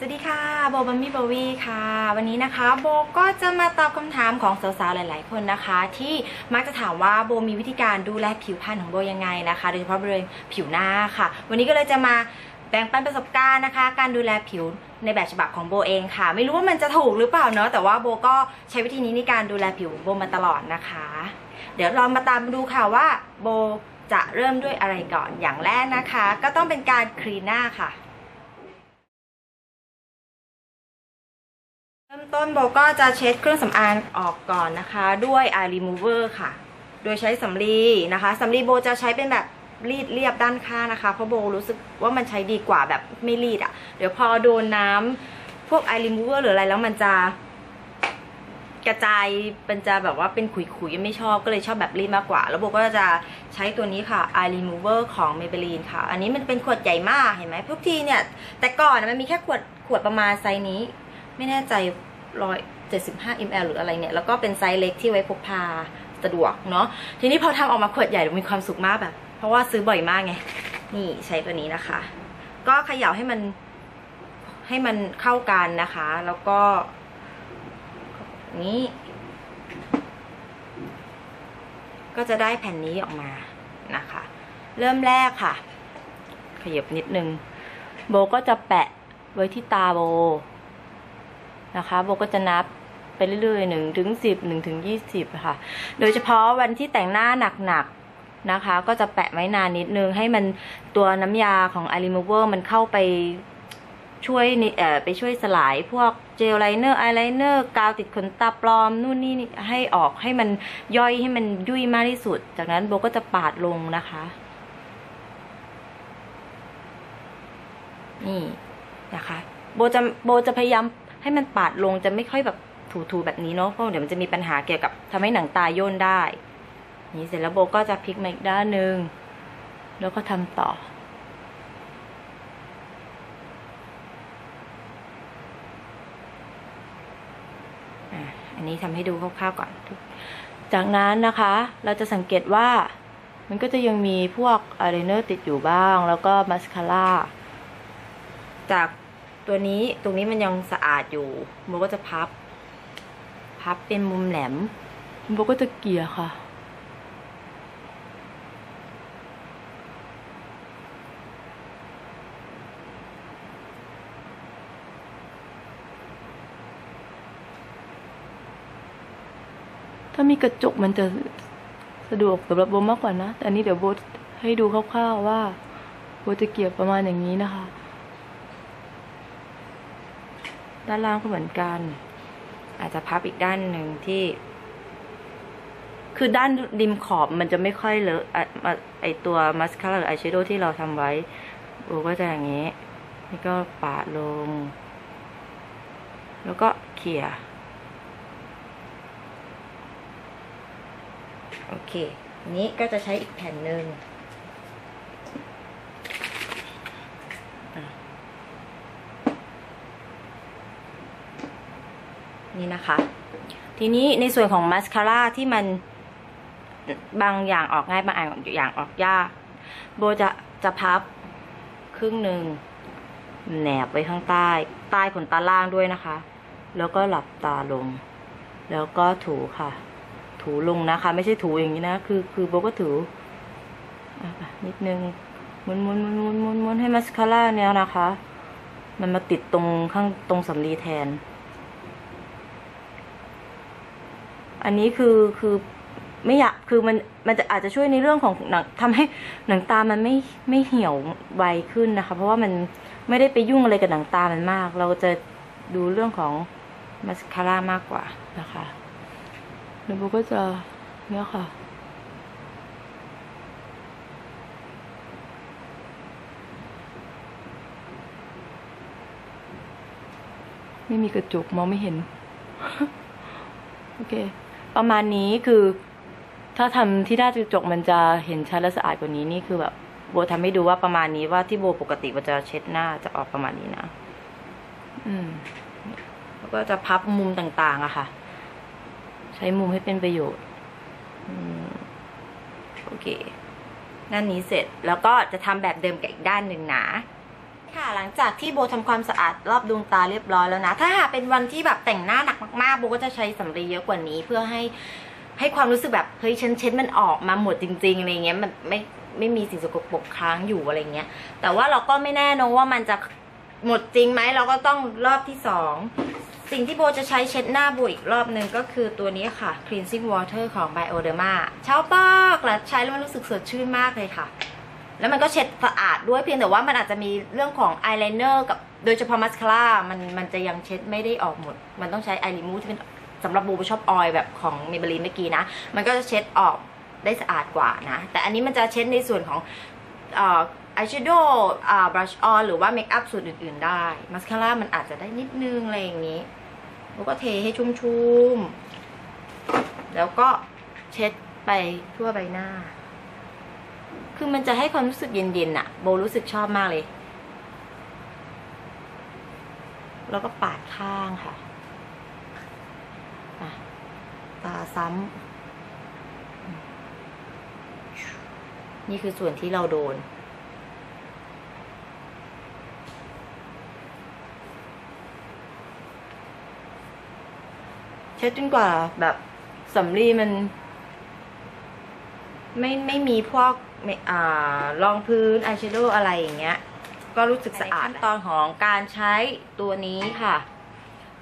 สวัสดีค่ะโบบัมมี่โบวี่ค่ะ วันนี้นะคะโบก็จะมาตอบคำถามของสาวๆหลาย ๆ คนนะคะ ที่มักจะถามว่าโบมีวิธีการดูแลผิวพรรณของโบยังไงนะคะโดยเฉพาะบริเวณผิวหน้าค่ะ วันนี้ก็เลยจะมาแบ่งปันประสบการณ์นะคะ การดูแลผิวในแบบฉบับของโบเองค่ะ ไม่รู้ว่ามันจะถูกหรือเปล่าเนาะแต่ว่าโบก็ใช้วิธีนี้ในการดูแลผิวโบมาตลอดนะคะ เดี๋ยวเรามาตามดูค่ะว่าโบจะเริ่มด้วยอะไรก่อนอย่างแรกนะคะ ก็ต้องเป็นการคลีนหน้าค่ะ ริ่มต้นโบก็จะเช็ดเครื่องสำอางออกก่อนนะคะ ด้วย eye remover ค่ะ โดยใช้สำลีนะคะสำลีโบจะใช้เป็นแบบรีดเรียบด้านข้างนะคะ เพราะโบรู้สึกว่ามันใช้ดีกว่าแบบไม่รีดอะ่ะ เดี๋ยวพอโดนน้ำพวก eye remover หรืออะไรแล้วมันจะกระจายมันจะแบบว่าเป็นขุยๆไม่ชอบก็เลยชอบแบบรีดมากกว่า แล้วโบก็จะใช้ตัวนี้ค่ะ eye remover ของ Maybelline ค่ะ อันนี้มันเป็นขวดใหญ่มากเห็นไหมทุกทีเนี่ย แต่ก่อนมันมีแค่ขวดขวดประมาณไซส์นี้ ไม่แน่ใจ ร้อยเจ็ดสิบห้า ml หรืออะไรเนี่ย แล้วก็เป็นไซส์เล็กที่ไว้พกพาสะดวกเนาะ ทีนี้พอทำออกมาขวดใหญ่มีความสุขมากแบบ เพราะว่าซื้อบ่อยมากไง นี่ใช้ตัวนี้นะคะ ก็เขย่าให้มันให้มันเข้ากันนะคะ แล้วก็ นี้ ก็จะได้แผ่นนี้ออกมานะคะ เริ่มแรกค่ะ ขยับนิดนึง โบก็จะแปะไว้ที่ตาโบ นะคะโบก็จะนับไปเรื่อยๆหนึ่งถึงสิบหนึ่งถึงยี่สิบค่ะ โดยเฉพาะวันที่แต่งหน้าหนักๆนะคะ ก็จะแปะไว้นานนิดนึง ให้มันตัวน้ำยาของ eye remover มันเข้าไปช่วยเอ่อไปช่วยสลายพวกเจลไลเนอร์อายไลเนอร์กาวติดขนตาปลอม นู่นนี่ให้ออกให้มันย่อยให้มันยุ่ยมากที่สุด จากนั้นโบก็จะปาดลงนะคะ นี่นะคะ โบจะโบจะพยายาม ให้มันปาดลงจะไม่ค่อยแบบถูๆแบบนี้เนาะเพราะเดี๋ยวมันจะมีปัญหาเกี่ยวกับทำให้หนังตาย่นได้ นี่เสร็จแล้วโบก็จะพลิกมาอีกด้านหนึ่งแล้วก็ทำต่อ อันนี้ทำให้ดูคร่าวๆก่อน จากนั้นนะคะ เราจะสังเกตว่ามันก็จะยังมีพวกอายไลเนอร์ติดอยู่บ้าง แล้วก็มาสคาร่าจาก ตัวนี้ตรงนี้มันยังสะอาดอยู่โบก็จะพับ พับเป็นมุมแหลมโบก็จะเกี่ยค่ะ ถ้ามีกระจกมันจะสะดวกสำหรับโบมากกว่านะ แต่อันนี้เดี๋ยวโบให้ดูคร่าวๆว่าโบจะเกี่ยประมาณอย่างนี้นะคะ ด้านล่างก็เหมือนกัน อาจจะพับอีกด้านหนึ่งที่ คือด้านริมขอบมันจะไม่ค่อยเลอะไอตัวมัสคาร่าหรืออายแชโดว์ที่เราทำไว้โบก็จะอย่างนี้ นี่ก็ปาดลง แล้วก็เขี่ยโอเค นี้ก็จะใช้อีกแผ่นหนึ่ง นี่นะคะ ทีนี้ในส่วนของมัสคาร่าที่มันบางอย่างออกง่ายบางอย่างออกยาก โบจะจะพับครึ่งหนึ่งแหนบไว้ข้างใต้ ใต้ขนตาล่างด้วยนะคะ แล้วก็หลับตาลง แล้วก็ถูค่ะ ถูลงนะคะ ไม่ใช่ถูอย่างนี้นะ คือคือโบก็ถูนิดนึงหมุนหมุนหมุนหมุนหมุนหมุนให้มัสคาร่าเนี่ยนะคะ มันมาติดตรงข้างตรงสำลีแทน อันนี้คือคือไม่อยากคือมันมันจะอาจจะช่วยในเรื่องของหนังทำให้หนังตามันไม่ไม่เหี่ยวไวขึ้นนะคะ เพราะว่ามันไม่ได้ไปยุ่งอะไรกับหนังตามันมาก เราจะดูเรื่องของมัสคาร่ามากกว่านะคะแล้วก็จะเนี่ยค่ะไม่มีกระจกมองไม่เห็น โอเค ประมาณนี้คือถ้าทำที่หน้ากระจกมันจะเห็นชัดและสะอาดกว่านี้นี่คือแบบโบทำให้ดูว่าประมาณนี้ว่าที่โบปกติโบจะเช็ดหน้าจะออกประมาณนี้นะ อืม แล้วก็จะพับมุมต่างๆอะค่ะ ใช้มุมให้เป็นประโยชน์ อืม โอเค ด้านนี้เสร็จแล้วก็จะทำแบบเดิมกับอีกด้านหนึ่งนะ ค่ะหลังจากที่โบทำความสะอาดรอบดวงตาเรียบร้อยแล้วนะ ถ้าหากเป็นวันที่แบบแต่งหน้าหนักมากๆโบก็จะใช้สำลีเยอะกว่านี้เพื่อให้ให้ความรู้สึกแบบเฮ้ยฉันเช็ดมันออกมาหมดจริงๆอะไรเงี้ยมันไม่ไม่มีสิ่งสกปรกค้างอยู่อะไรเงี้ย แต่ว่าเราก็ไม่แน่นอนว่ามันจะหมดจริงไหมเราก็ต้องรอบที่สองสิ่งที่โบจะใช้เช็ดหน้าโบอีกรอบหนึ่งก็คือตัวนี้ค่ะ cleansing water ของ Bioderma เช้าปากและใช้แล้วมันรู้สึกสดชื่นมากเลยค่ะ แล้วมันก็เช็ดสะอาดด้วยเพียงแต่ว่ามันอาจจะมีเรื่องของอายไลเนอร์กับโดยเฉพาะมัสคาร่ามันมันจะยังเช็ดไม่ได้ออกหมด มันต้องใช้ไอริมูที่เป็นสำหรับบูชอบออยแบบของเมเบลีนเมื่อกี้นะ มันก็จะเช็ดออกได้สะอาดกว่านะ แต่อันนี้มันจะเช็ดในส่วนของอายแชโดว์บรัชออนหรือว่าเมคอัพส่วนอื่นๆได้มัสคาร่ามันอาจจะได้นิดนึงอะไรอย่างนี้แล้วก็เทให้ชุ่มๆ แล้วก็เช็ดไปทั่วใบหน้า คือมันจะให้ความรู้สึกเย็นๆอะโบรู้สึกชอบมากเลย แล้วก็ปาดข้างค่ะตาซ้ำนี่คือส่วนที่เราโดน เช็ดจนกว่าแบบสำลีมัน ไม่ไม่มีพวก ไม่อ่ารองพื้นอายแชโดว์อะไรอย่างเงี้ย ก็รู้สึกสะอาดขั้นตอนของการใช้ตัวนี้ค่ะ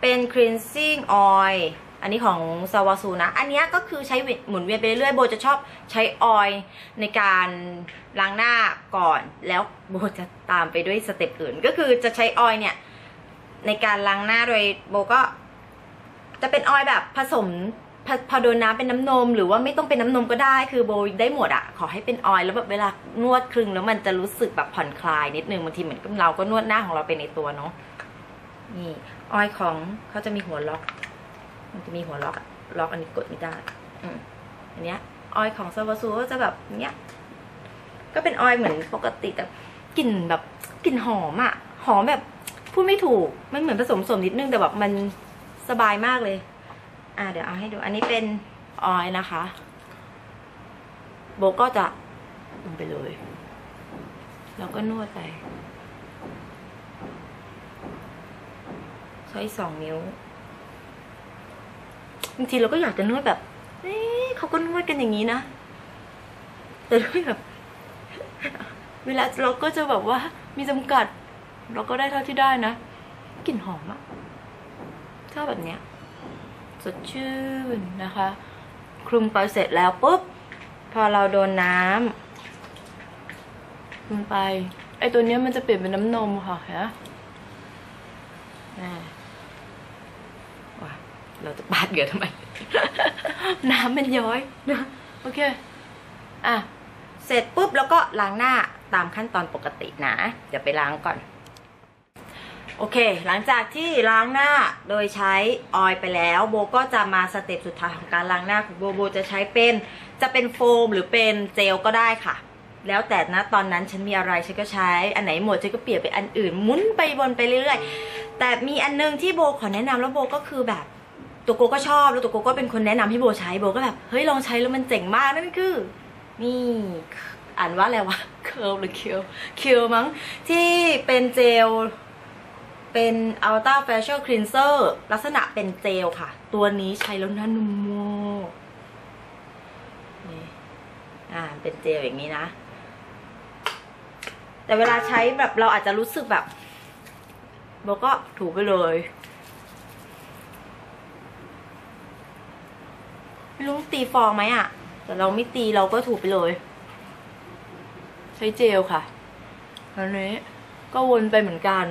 เป็น cleansing oil อันนี้ของซาวาซูนะ อันเนี้ยก็คือใช้หมุนเวียนไปเรื่อยๆ โบจะชอบใช้ออยในการล้างหน้าก่อน แล้วโบจะตามไปด้วยสเต็ปอื่น ก็คือจะใช้ออยเนี่ยในการล้างหน้าโดยโบก็จะเป็นออยแบบผสม พอพอโดนน้ำเป็นน้ำนม หรือว่าไม่ต้องเป็นน้ำนมก็ได้ คือโบได้หมดอะขอให้เป็นออยล์แล้วแบบเวลานวดคลึงแล้วมันจะรู้สึกแบบผ่อนคลายนิดนึงบางทีเหมือนกับเราก็นวดหน้าของเราไปในตัวเนาะนี่ออยล์ของเขาจะมีหัวล็อก มันจะมีหัวล็อกอะล็อกอันนี้กดไม่ได้อือันเนี้ยออยล์ของซาวาซูก็จะแบบเนี้ย ก็เป็นออยล์เหมือนปกติแต่กลิ่นแบบกลิ่นหอมอะหอมแบบพูดไม่ถูกมันเหมือนผสมสมนิดนึงแต่แบบมันสบายมากเลย อ่าเดี๋ยวเอาให้ดู อันนี้เป็นออยนะคะ โบก็จะลงไปเลย แล้วก็นวดไป ใช้สองนิ้วบางทีเราก็อยากจะนวดแบบเอ๊เขาก็นวดกันอย่างนี้นะ แต่ด้วยแบบ เวลาเราก็จะแบบว่า มีจำกัด เราก็ได้เท่าที่ได้นะ กลิ่นหอมอะชอบแบบเนี้ย สดชื่นนะคะ คลุมไปเสร็จแล้วปุ๊บ พอเราโดนน้ำคลุมไป ไอตัวเนี้ยมันจะเปลี่ยนเป็นน้ำนมค่ะเห็นไหมว้าเราจะปาดเหงื่อทำไม น้ำมันย้อยนะโอเค อะ เสร็จปุ๊บแล้วก็ล้างหน้าตามขั้นตอนปกตินะ เดี๋ยวไปล้างก่อน โอเค หลังจากที่ล้างหน้าโดยใช้ออยล์ไปแล้ว โบก็จะมาสเต็ปสุดท้ายของการล้างหน้าของโบโบจะใช้เป็นจะเป็นโฟมหรือเป็นเจลก็ได้ค่ะ แล้วแต่นะตอนนั้นฉันมีอะไรฉันก็ใช้อันไหนหมดฉันก็เปลี่ยนไปอันอื่นมุนไปวนไปเรื่อยๆ แต่มีอันนึงที่โบขอแนะนำแล้วโบก็คือแบบตัวโกก็ชอบแล้วตัวโกก็เป็นคนแนะนำให้โบใช้โบก็แบบเฮ้ยลองใช้แล้วมันเจ๋งมากนั่นคือ นี่อ่านว่าอะไรวะเคิร์ลหรือคิวคิวมั้งที่เป็นเจล เป็น Ultra Facial Cleanser ลักษณะเป็นเจลค่ะ ตัวนี้ใช้แล้วน้านุ่มมากนี่อ่าเป็นเจลอย่างนี้นะ แต่เวลาใช้แบบเราอาจจะรู้สึกแบบโบก็ถูไปเลยไม่รู้ตีฟองไหมอะ แต่เราไม่ตีเราก็ถูไปเลย ใช้เจลค่ะอันนี้ก็วนไปเหมือนกัน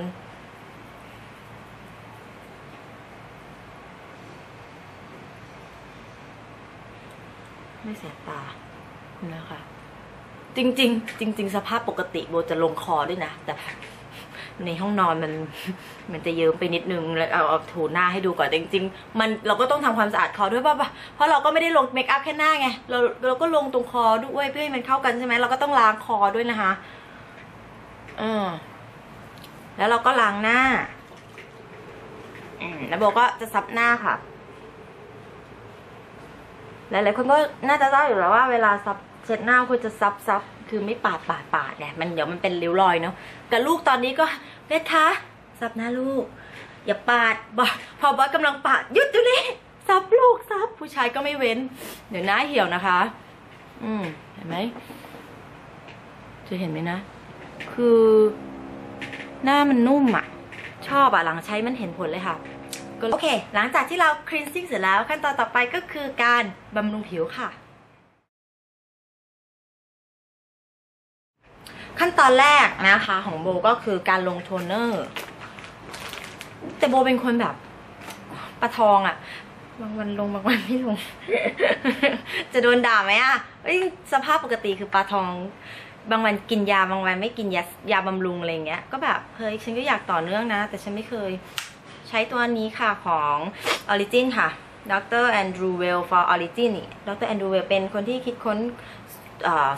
ไม่เสียตานะคะ จริง ๆ จริง ๆ สภาพปกติโบจะลงคอด้วยนะ แต่ในห้องนอนมันมันจะเยิ้มไปนิดนึงแล้วเอาเอาถูหน้าให้ดูก่อนจริง ๆ มันเราก็ต้องทำความสะอาดคอด้วยป่ะเพราะเราก็ไม่ได้ลงเมคอัพแค่หน้าไงเราเราก็ลงตรงคอด้วยเพื่อให้มันเข้ากันใช่ไหมเราก็ต้องล้างคอด้วยนะคะเอืมแล้วเราก็ล้างหน้าอืมแล้วโบก็จะซับหน้าค่ะ หลายๆคนก็น่าจะทราบอยู่แล้วว่าเวลาซับเช็ดหน้าควรจะซับซับคือไม่ปาดปาดปาดเนี่ยมันเดี๋ยวมันเป็นริ้วรอยเนาะกับลูกตอนนี้ก็เบสคะซับหน้าลูก อย่าปาดบอสพอบอสกำลังปาดหยุดอยู่นี่ซับลูกซับผู้ชายก็ไม่เว้น เดี๋ยวหน้าเหี่ยวนะคะ อืมเห็นไหมจะเห็นไหมนะ คือ หน้ามันนุ่มอะ ชอบอะหลังใช้มันเห็นผลเลยค่ะ โอเค หลังจากที่เราคลีนซิ่งเสร็จแล้วขั้นตอนต่อไปก็คือการบำรุงผิวค่ะ ขั้นตอนแรกนะคะของโบก็คือการลงโทนเนอร์ แต่โบเป็นคนแบบปลาทองอะบางวันลงบางวันไม่ลง จะโดนด่าไหมอะเอ้ยสภาพปกติคือปลาทอง บางวันกินยาบางวันไม่กินยายาบำรุงอะไรเงี้ย ก็แบบเฮ้ยฉันก็อยากต่อเนื่องนะ แต่ฉันไม่เคย ใช้ตัวนี้ค่ะของ Origin ค่ะดร Andrew Well for Origin นี่ดร Andrew Well เป็นคนที่คิดค้น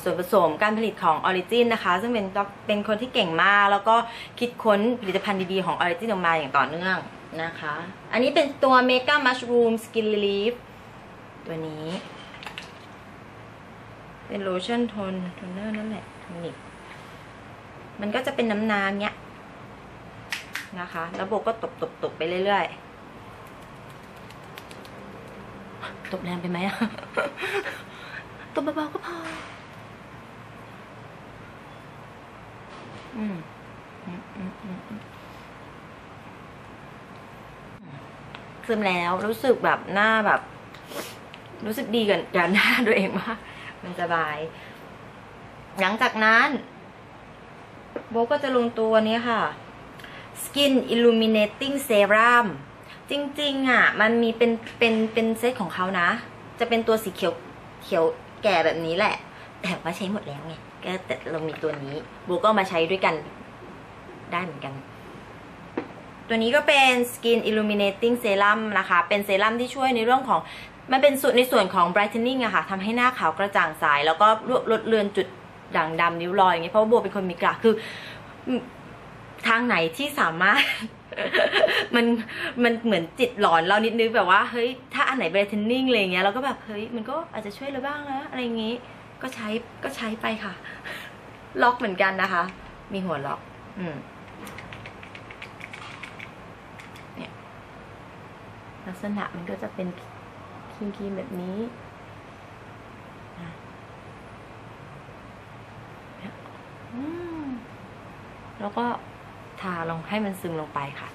ส่วนผสมการผลิตของ Origin นะคะ ซึ่งเป็นด็อกเป็นคนที่เก่งมาก แล้วก็คิดค้นผลิตภัณฑ์ดีๆของ Origin ออกมาอย่างต่อเนื่องนะคะ อันนี้เป็นตัว Mega Mushroom Skin Relief ตัวนี้ เป็นโลชั่นโทนโทนเนอร์นั่นแหละทนิกมันก็จะเป็นน้ำน้ำเนี้ย นะคะ แล้วโบก็ตบตบตบไปเรื่อยๆ ตบแรงไปไหมอะตบเบาๆก็พออืมอืมอืมอืมอืมซึมแล้วรู้สึกแบบหน้าแบบ รู้สึกดีกับกับหน้าตัวเองมากมันสบาย หลังจากนั้น โบก็จะลงตัวนี้ค่ะ Skin Illuminating Serum จริงๆอะ มันมีเป็นเป็นเป็นเซตของเขานะ จะเป็นตัวสีเขียวเขียวแก่แบบนี้แหละ แต่ว่าใช้หมดแล้วไงก็แต่เรามีตัวนี้โบก็มาใช้ด้วยกันได้เหมือนกัน ตัวนี้ก็เป็น Skin Illuminating Serum นะคะ เป็นเซรั่มที่ช่วยในเรื่องของมันเป็นส่วนในส่วนของ brightening อะค่ะทำให้หน้าขาวกระจ่างใสแล้วก็ลดเลือนจุดด่างดำนิ้วรอยอย่างเงี้ยเพราะว่าโบเป็นคนมีกระคือ ทางไหนที่สามารถ มันมันเหมือนจิตหลอนเรานิดนึงแบบว่าเฮ้ยถ้าอันไหน brightening อะไรเงี้ยเราก็แบบเฮ้ยมันก็อาจจะช่วยเราบ้างนะอะไรอย่างงี้ ก็ใช้ก็ใช้ไปค่ะ ล็อกเหมือนกันนะคะ มีหัวล็อก อืมเนี่ยลักษณะมันก็จะเป็นครีมครีมๆแบบนี้อะแล้วก็ ทาลงให้มันซึมลงไปค่ะ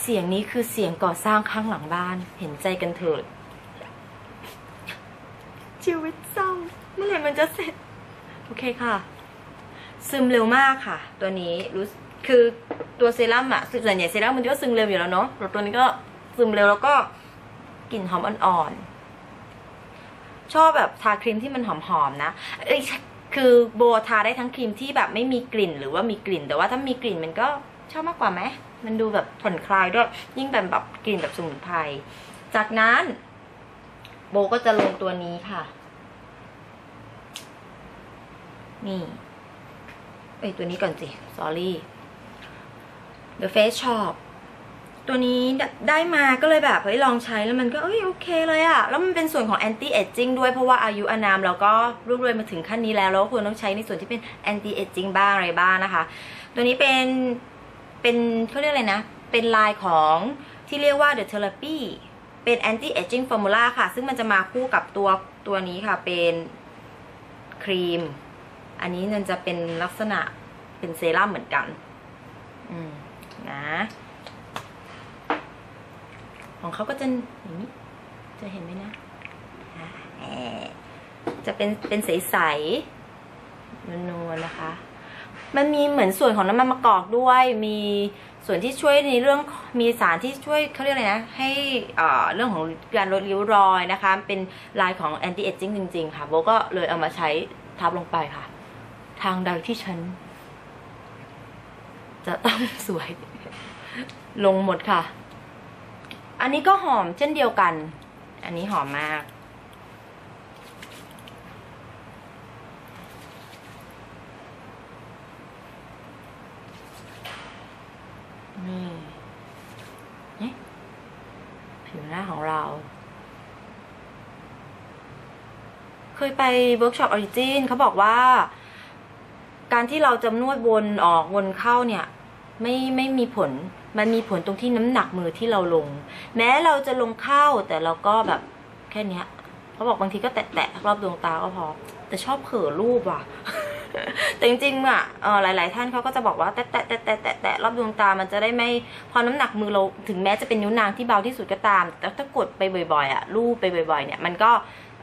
เสียงนี้คือเสียงก่อสร้างข้างหลังบ้าน เห็นใจกันเถิด ชีวิตเศร้า เมื่อไหร่มันจะเสร็จ โอเคค่ะ ซึมเร็วมากค่ะ ตัวนี้รู้สึกคือตัวเซรั่มอะส่วนใหญ่เซรั่มมันก็ซึมเร็วอยู่แล้วเนาะแต่ตัวนี้ก็ซึมเร็วแล้วก็กลิ่นหอมอ่อนๆ ชอบแบบทาครีมที่มันหอมๆนะเอ้ยคือโบทาได้ทั้งครีมที่แบบไม่มีกลิ่นหรือว่ามีกลิ่น แต่ว่าถ้ามีกลิ่นมันก็ชอบมากกว่าไหมมันดูแบบผ่อนคลายด้วยยิ่งเป็นแบบกลิ่นแบบสมุนไพรจากนั้น โบก็จะลงตัวนี้ค่ะ นี่เอ้ยตัวนี้ก่อนสิ sorry The Face Shop ตัวนี้ได้มาก็เลยแบบเฮ้ยลองใช้แล้วมันก็เอ้ยโอเคเลยอะแล้วมันเป็นส่วนของ anti aging ด้วยเพราะว่าอายุอานามเราก็รุ่งเรืองมาถึงขั้นนี้แล้วแล้วก็ควรต้องใช้ในส่วนที่เป็น anti aging บ้างอะไรบ้างนะคะ ตัวนี้เป็นเป็นเขาเรียกอะไรนะ เป็นลายของที่เรียกว่า The Therapy เป็น anti aging formula ค่ะ ซึ่งมันจะมาคู่กับตัวตัวนี้ค่ะเป็นครีม อันนี้มันจะเป็นลักษณะเป็นเซรั่มเหมือนกัน อืมนะ ของเขาก็จะอย่างนี้ จะเห็นไหมนะ จะเป็นเป็นใสๆนวลๆนะคะ มันมีเหมือนส่วนของน้ำมันมะกอกด้วย มีส่วนที่ช่วยในเรื่องมีสารที่ช่วยเขาเรียกอะไรนะ ให้เอ่อเรื่องของการลดริ้วรอยนะคะ เป็นลายของ anti aging จริง ๆ ค่ะโบก็เลยเอามาใช้ทับลงไปค่ะ ทางใดที่ฉัน จะต้องสวย ลงหมดค่ะ อันนี้ก็หอมเช่นเดียวกัน อันนี้หอมมาก นี่นี่น้าของเรา เคยไปเวิร์กช็อปออริจินเขาบอกว่า การที่เราจะนวดวนออกวนเข้าเนี่ย ไม่ไม่มีผล มันมีผลตรงที่น้ำหนักมือที่เราลง แม้เราจะลงเข้าแต่เราก็แบบแค่เนี้ยเขาบอกบางทีก็แตะๆรอบดวงตาก็พอ แต่ชอบเผลอรูปว่ะแต่จริงๆอะหลาย ๆ ท่านเขาก็จะบอกว่าแตะแตะแตะแตะแตะรอบดวงตามันจะได้ไม่พอน้ำหนักมือเราถึงแม้จะเป็นนิ้วนางที่เบาที่สุดก็ตาม แต่ถ้ากดไปบ่อย ๆ อะ รูปไปบ่อย ๆ เนี่ย มันก็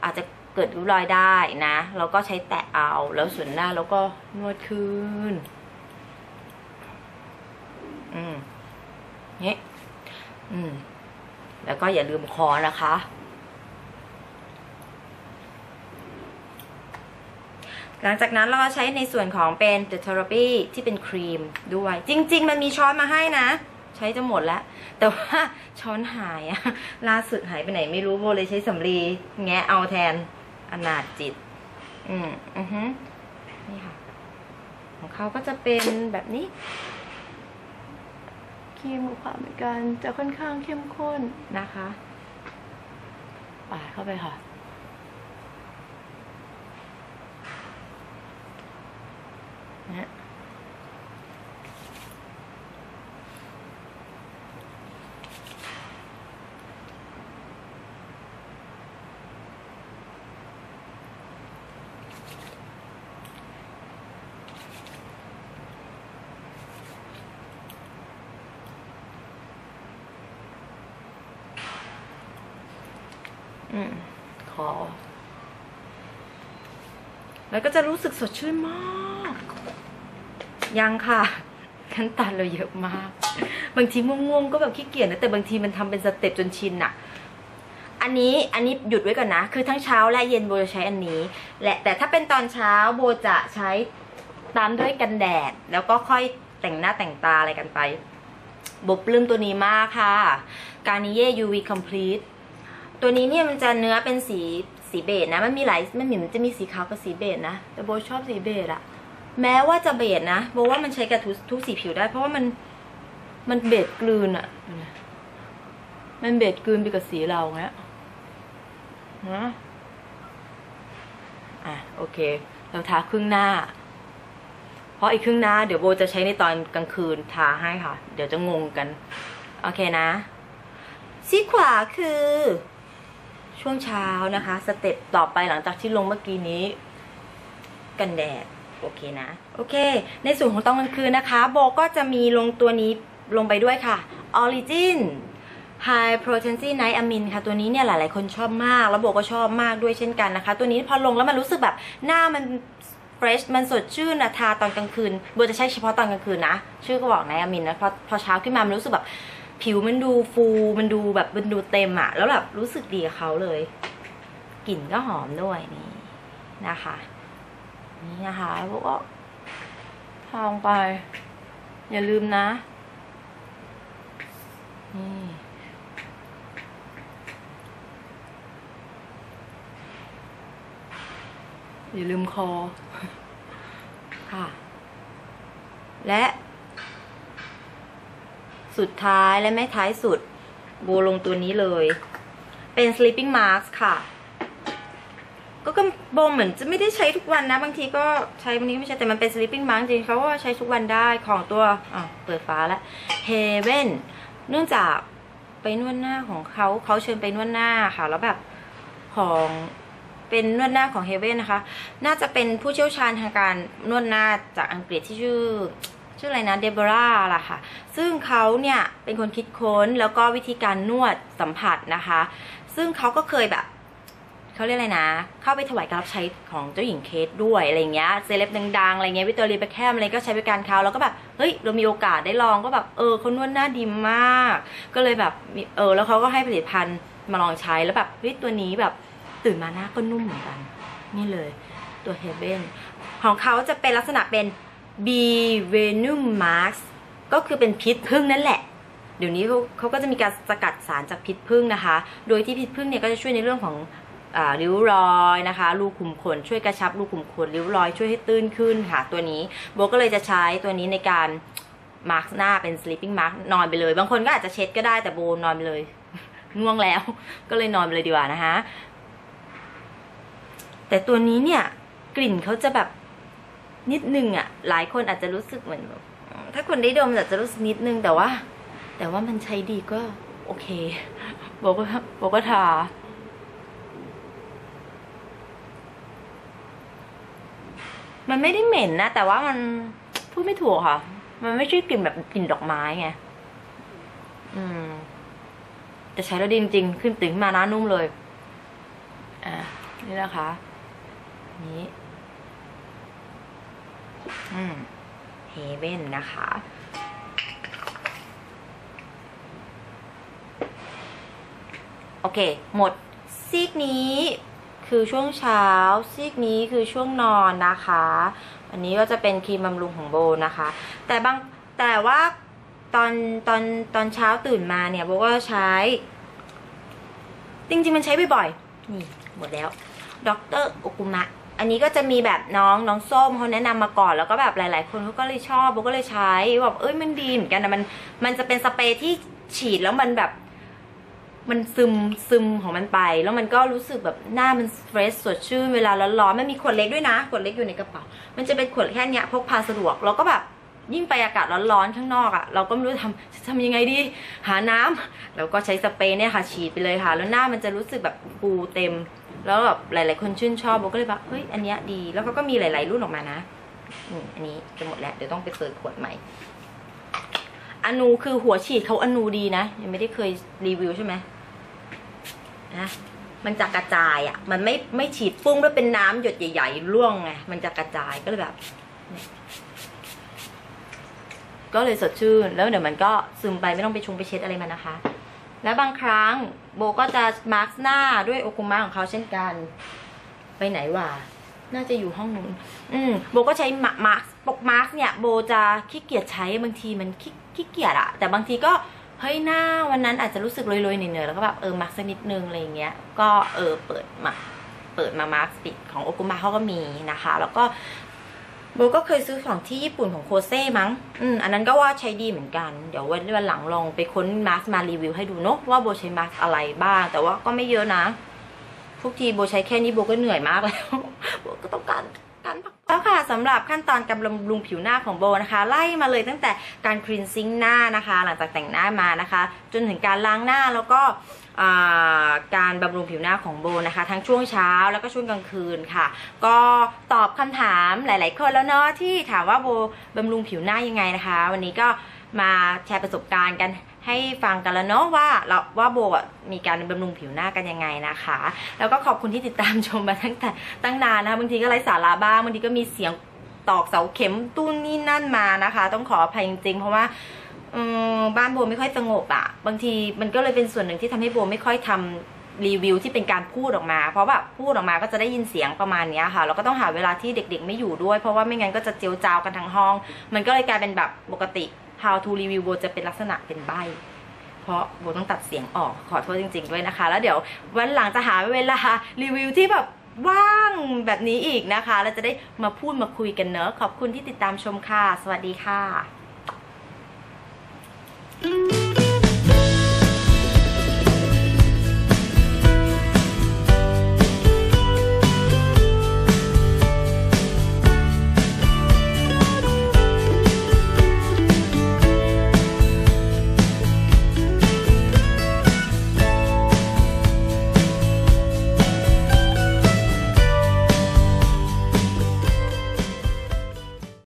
อาจจะเกิดริ้วรอยได้นะแล้วก็ใช้แตะเอา แล้วส่วนหน้าแล้วก็นวดคืนอืม นี่อืม แล้วก็อย่าลืมคอนะคะ หลังจากนั้นเราใช้ในส่วนของเป็น The Therapy ที่เป็นครีมด้วย จริง ๆ มันมีช้อนมาให้นะ ใช้จะหมดแล้ว แต่ว่าช้อนหายอะล่าสุดหายไปไหนไม่รู้โบเลยใช้สำลีแงะเอาแทนอนาจิต อืม อือฮึนี่ค่ะ ของเขาก็จะเป็นแบบนี้ ครีมกับความเหมือนกันจะค่อนข้างเข้มข้นนะคะ ปาดเข้าไปค่ะนะ อืมคอ แล้วก็จะรู้สึกสดชื่นมาก ยังค่ะ ขั้นตอนเราเยอะมาก บางทีง่วงๆก็แบบขี้เกียจนะ แต่บางทีมันทำเป็นสเต็ปจนชินอะอันนี้อันนี้หยุดไว้ก่อนนะ คือทั้งเช้าและเย็นโบจะใช้อันนี้ และแต่ถ้าเป็นตอนเช้าโบจะใช้ตามด้วยกันแดด แล้วก็ค่อยแต่งหน้าแต่งตาอะไรกันไปโบปลื้มตัวนี้มากค่ะ การนิเย่ UV Complete ตัวนี้เนี่ยมันจะเนื้อเป็นสีสีเบจนะ มันมีหลายมันมีมันจะมีสีขาวกับสีเบจนะ แต่โบชอบสีเบจอะแม้ว่าจะเบจนะโบว่ามันใช้กับทุกทุกสีผิวได้ เพราะว่ามันมันเบจกลืนอะมันเบจกลืนไปกับสีเราเงี้ยนะอะโอเค เราทาครึ่งหน้า เพราะอีกครึ่งหน้าเดี๋ยวโบจะใช้ในตอนกลางคืนทาให้ค่ะ เดี๋ยวจะงงกัน โอเคนะซีขวาคือ ช่วงเช้านะคะ สเต็ปต่อไปหลังจากที่ลงเมื่อกี้นี้ กันแดด โอเคนะ โอเค ในส่วนของตอนกลางคืนนะคะ โบก็จะมีลงตัวนี้ลงไปด้วยค่ะ Origin High Potency Night Amin ค่ะ ตัวนี้เนี่ยหลาย ๆ คนชอบมาก แล้วโบก็ชอบมากด้วยเช่นกันนะคะ ตัวนี้พอลงแล้วมันรู้สึกแบบหน้ามันเฟรชมันสดชื่นนะทาตอนกลางคืนโบจะใช้เฉพาะตอนกลางคืนนะ ชื่อก็บอกไนอามินนะพอพอเช้าขึ้นมามันรู้สึกแบบ ผิวมันดูฟูมันดูแบบมันดูเต็มอะแล้วแบบรู้สึกดีกับเขาเลยกลิ่นก็หอมด้วยนี่นะคะ นี่นะคะพวก็ทาลงไป อย่าลืมนะนี่อย่าลืมคอค่ะ และ สุดท้ายและไม่ท้ายสุดโบลงตัวนี้เลย เป็น sleeping mask ค่ะ ก็ก็โบเหมือนจะไม่ได้ใช้ทุกวันนะ บางทีก็ใช้บางทีก็ไม่ใช่แต่มันเป็น sleeping mask จริงเขาว่าใช้ทุกวันได้ของตัวอะเปิดฟ้าแล้ว Heaven เนื่องจากไปนวดหน้าของเขาเขาเชิญไปนวดหน้าค่ะ แล้วแบบของเป็นนวดหน้าของ Heaven นะคะ น่าจะเป็นผู้เชี่ยวชาญทางการนวดหน้าจากอังกฤษที่ชื่อ ชื่ออะไรนะเดโบราล่ะค่ะ ซึ่งเขาเนี่ยเป็นคนคิดค้นแล้วก็วิธีการนวดสัมผัสนะคะ ซึ่งเขาก็เคยแบบเขาเรียกอะไรนะ เข้าไปถวายการรับใช้ของเจ้าหญิงเคสด้วยอะไรเงี้ยเซเลบดังๆอะไรเงี้ยวิตอรีแบคแคมอะไรก็ใช้บริการเขาแล้วก็แบบเฮ้ยเรามีโอกาสได้ลองก็แบบเออเขานวดหน้าดีมาก ก็เลยแบบเออแล้วเขาก็ให้ผลิตภัณฑ์มาลองใช้แล้วแบบเฮ้ยตัวนี้แบบตื่นมาหน้าก็นุ่มเหมือนกัน นี่เลยตัวเฮเบนของเขาจะเป็นลักษณะเป็น B Venom Mask ก็คือเป็นพิษพึ่งนั่นแหละ เดี๋ยวนี้เขาเขาก็จะมีการสกัดสารจากพิษพึ่งนะคะ โดยที่พิษพึ่งเนี่ยก็จะช่วยในเรื่องของอริ้วรอยนะคะรูขุมขนช่วยกระชับรูขุมขนริ้วรอยช่วยให้ตื้นขึ้นค่ะ ตัวนี้โบก็เลยจะใช้ตัวนี้ในการมาร์กหน้าเป็น sleeping mask นอนไปเลย บางคนก็อาจจะเช็ดก็ได้แต่โบนอนไปเลย ง่วงแล้ว ก็เลยนอนไปเลยดีกว่านะคะแต่ตัวนี้เนี่ยกลิ่นเขาจะแบบ นิดนึงอะ่ะ หลายคนอาจจะรู้สึกเหมือนถ้าคนได้ดมอาจจะรู้สึกนิดนึงแต่ว่า แต่ว่ามันใช้ดีก็โอเคบอกว่าบอกว่าทามันไม่ได้เหม็นนะ แต่ว่ามันพูดไม่ถูกค่ะ มันไม่ใช่กลิ่นแบบกลิ่นดอกไม้ไง อืม แต่ใช้แล้วดีจริงๆ ขึ้นตื่นขึ้นมาหน้านุ่มเลย อะนี่นะคะ นี้ เฮเว่นนะคะ โอเค หมดซีกนี้คือช่วงเช้า ซีกนี้คือช่วงนอนนะคะ อันนี้ก็จะเป็นครีมบำรุงของโบนะคะ แต่บางแต่ว่าตอนตอนตอนเช้าตื่นมาเนี่ยโบก็ใช้ จริงๆมันใช้บ่อยๆนี่หมดแล้วดรโอกุมะ อันนี้ก็จะมีแบบน้องน้องส้มเขาแนะนำมาก่อนแล้วก็แบบหลาย ๆ คนเขาก็เลยชอบโบก็เลยใช้แบบเอ้ยมันดีเหมือนกันนะมันมันจะเป็นสเปรย์ที่ฉีดแล้วมันแบบ มันซึมซึมของมันไป แล้วมันก็รู้สึกแบบหน้ามันเฟรชสดชื่นเวลาร้อนๆมันมีขวดเล็กด้วยนะขวดเล็กอยู่ในกระเป๋า มันจะเป็นขวดแค่นี้พกพาสะดวกแล้วก็แบบยิ่งไปอากาศร้อนๆข้างนอกอะ่ะ เราก็ไม่รู้ทำจะทำยังไงดี หาน้ำแล้วก็ใช้สเปรย์เนี่ยค่ะฉีดไปเลยค่ะ แล้วหน้ามันจะรู้สึกแบบฟูเต็ม แล้วแบบหลาย ๆ คนชื่นชอบโบก็เลยแบบเฮ้ยอันเนี้ยดี แล้วเขาก็มีหลาย ๆ รุ่นออกมานะอันนี้จะหมดแล้วเดี๋ยวต้องไปเปิดขวดใหม่อนูคือหัวฉีดเขาอนูดีนะ ยังไม่ได้เคยรีวิวใช่ไหมนะมันจะกระจายอะ่ะ มันไม่ไม่ฉีดปุ้งแล้วเป็นน้ำหยดใหญ่ๆร่วงไงมันจะกระจายก็เลยแบบก็เลยสดชื่น แล้วเดี๋ยวมันก็ซึมไปไม่ต้องไปชงไปเช็ดอะไรมันนะคะ แล้วบางครั้ง โบก็จะมาร์กหน้าด้วยโอคุมะของเขาเช่นกัน ไปไหนวะน่าจะอยู่ห้องนู้นอืมโบก็ใช้มาร์กปกมาร์กเนี่ยโบจะขี้เกียจใช้บางทีมันขี้ขี้เกียจอะแต่บางทีก็เฮ้ยหน้าวันนั้นอาจจะรู้สึกลอยๆเหนื่อยๆแล้วก็แบบเออมาร์กสักนิดนึงอะไรเงี้ยก็เออเปิดมาเปิดมามาร์กปิดของโอคุมะเขาก็มีนะคะ แล้วก็ โบก็เคยซื้อของที่ญี่ปุ่นของโคเซ่มั้ง อืม อันนั้นก็ว่าใช้ดีเหมือนกัน เดี๋ยววันวันหลังลองไปค้นมาร์มารีวิวให้ดูเนาะว่าโบใช้มาร์อะไรบ้าง แต่ว่าก็ไม่เยอะนะ ทุกทีโบใช้แค่นี้โบก็เหนื่อยมากแล้ว โบก็ต้องการ การพักแล้วค่ะสำหรับขั้นตอนการบำรุงผิวหน้าของโบนะคะ ไล่มาเลยตั้งแต่การคลีนซิ่งหน้านะคะ หลังจากแต่งหน้ามานะคะ จนถึงการล้างหน้าแล้วก็การบำรุงผิวหน้าของโบนะคะ ทั้งช่วงเช้าแล้วก็ช่วงกลางคืนค่ะ ก็ตอบคำถามหลาย ๆ คนแล้วเนาะที่ถามว่าโบบำรุงผิวหน้ายังไงนะคะ วันนี้ก็มาแชร์ประสบการณ์กัน ให้ฟังกันแล้วเนาะว่าเราว่าโบอะมีการบำรุงผิวหน้ากันยังไงนะคะ แล้วก็ขอบคุณที่ติดตามชมมาตั้งแต่ตั้งนานนะคะบางทีก็ไร้สาระบ้างบางทีก็มีเสียงตอกเสาเข็มตุ้นนี่นั่นมานะคะ ต้องขออภัยจริงๆ เพราะว่าบ้านโบไม่ค่อยสงบอะ่ะ บางทีมันก็เลยเป็นส่วนหนึ่งที่ทำให้โบไม่ค่อยทำรีวิวที่เป็นการพูดออกมา เพราะแบบพูดออกมาก็จะได้ยินเสียงประมาณนี้ค่ะแล้วก็ต้องหาเวลาที่เด็กๆ ไม่อยู่ด้วย เพราะว่าไม่งั้นก็จะเจียวจาวกันทั้งห้อง มันก็เลยกลายเป็นแบบปกติ how to review โบจะเป็นลักษณะเป็นใบ เพราะโบต้องตัดเสียงออกขอโทษจริง ๆ ด้วยนะคะ แล้วเดี๋ยววันหลังจะหาเวลารีวิวที่แบบว่างแบบนี้อีกนะคะ แล้วจะได้มาพูดมาคุยกันเนอะ ขอบคุณที่ติดตามชมค่ะ สวัสดีค่ะ